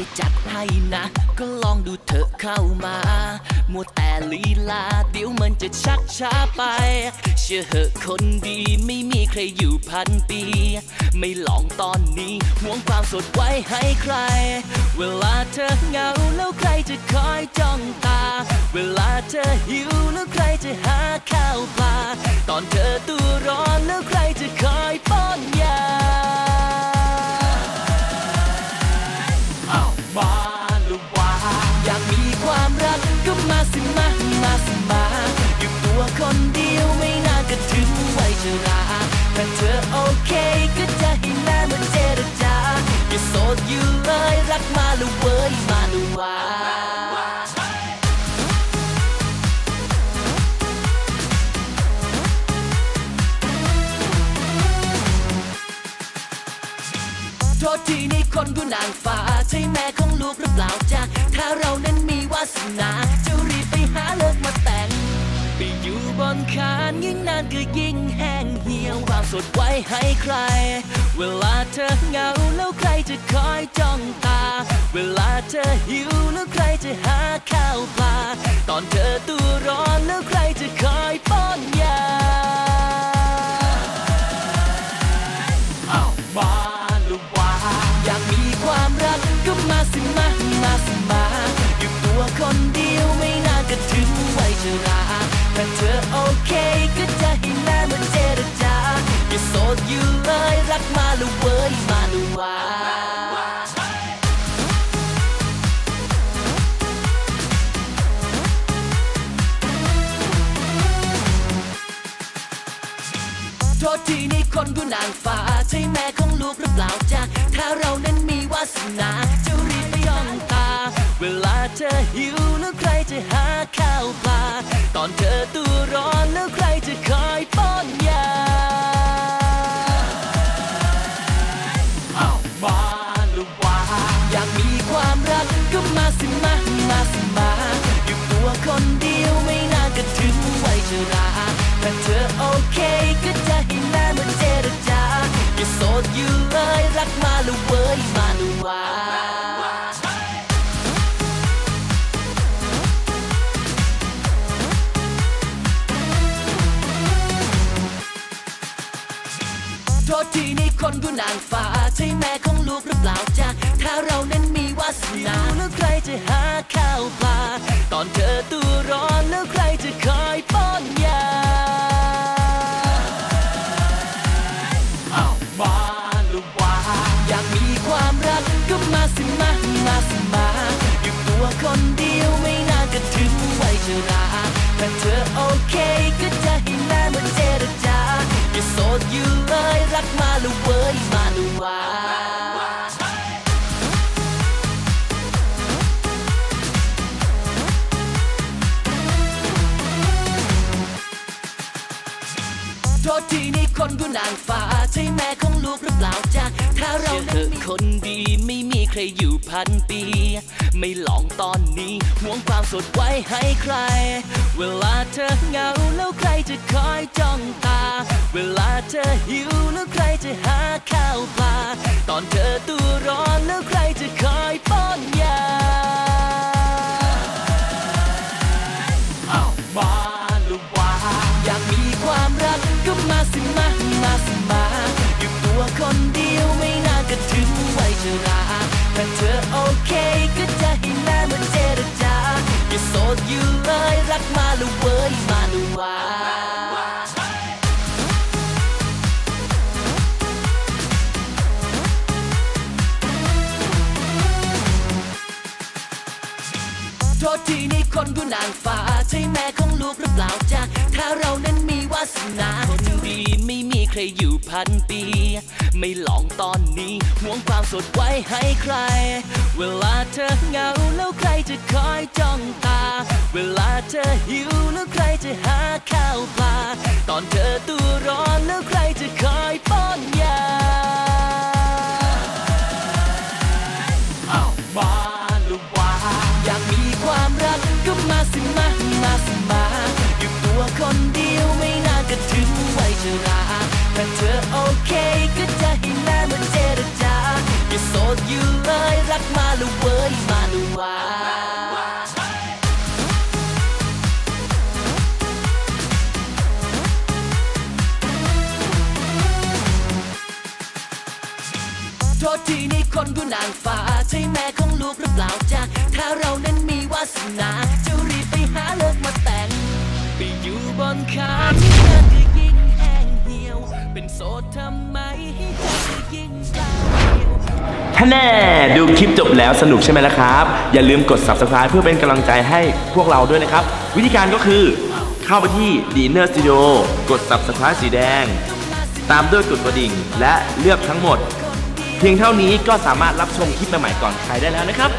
เลยจัดให้นะ ก็ลองดูเถอเข้ามา มัวแต่ลีลา เดี๋ยวมันจะชักช้าไป เชื่อเหอะคนดีไม่มีใครอยู่พันปี ไม่ลองตอนนี้ห่วงความสดไว้ให้ใคร เวลาเธอเหงาแล้วใครจะคอยจ้องตา เวลาเธอหิวแล้วใครจะหาข้าวปลา ตอนเธอตั โทษทีนี่คนผู้นางฟ้า ใช่แม่ของลูกหรือเปล่าจ๊ะถ้าเรานั้นมีวาสนา จะรีบไปหาเลิกมาแต่ง ไปอยู่บนคานยิ่งนานก็ยิ่งแห้งเหี่ยวความสดไว้ให้ใคร เวลาเธอเหงาแล้วใครจะคอยจ้องตา เวลาเธอหิวแล้วใครจะหาข้า อยู่เลย รักมาหรือเว้ยมาหรือว่าโทษทีนี่คนผู้นางฟ้า ใช่แม่ของลูกหรือเปล่าจ๊ะถ้าเรานั้นมีวาสนาจะรีบไปย่องตา เวลาเธอหิวแล้วใครจะหาข้าวปลา ตอนเธอตัวร้อนแล้วใครจะคอยป้อนยา เทีนี่คนผู้นางฟ้า ใช่แม่ของลูกหรือเปล่าจ๊ะถ้าเรานั้นมีวาสนาแล้วใครจะหา ดอยู่เลยรักมาลูเว้ยมาลูวา ษทีนี่คนผู้นางฟ้า ใช่แม่ของลูกหรือเปล่าจ๊ะถ้าเรานั้นมีคนดีไม่มีใครอยู่พันปี ไม่หลองตอนนี้ห่วงความสดไว้ให้ใคร เวลาเธอเหงาแล้วใครจะคอยจ้องตา เวลาเธอหิวแล้วใครจะหาข้าวปลา เลยรักมาหรือเว้ยมาหรือว่าโทษทีนี่คนผู้นางฟ้า ใช่แม่ของลูกหรือเปล่าจ๊ะถ้าเรานั้นมีวาสนาคนดีไม่มีใครอยู่พันปี ไม่ลองตอนนี้หวงความสดไว้ให้ใคร เวลาเธอเหงาแล้วใครจะคอยจ้องตา เวลาเธอหิวแล้วใครจะหาข้าวปลา ตอนเธอตัวร้อนแล้วใครจะคอยป้อนยาเอามาหรือว่าอยากมีความรักก็มาสิมา เว้ยมาดูว่โทษทีนี่คนดูนางฟ้า ใช่แม่ของลูกหรือเปล่าจ๊ะถ้าเรานั้นมีวาสนาจะรีบไปหาเลิกมาแต่ง ไปอยู่บนคาที่เธคือยิ่งแห้งเหี่ยว เป็นโสดทำไมให้เธอยิ่งเศร้า แน่ดูคลิปจบแล้วสนุกใช่ไหมล่ะครับ อย่าลืมกด subscribe เพื่อเป็นกำลังใจให้พวกเราด้วยนะครับ วิธีการก็คือเข้าไปที่ Dinner Studio กด subscribe สีแดง ตามด้วยกดกระดิ่ง และเลือกทั้งหมด เพียงเท่านี้ก็สามารถรับชมคลิปใหม่ๆก่อนใครได้แล้วนะครับ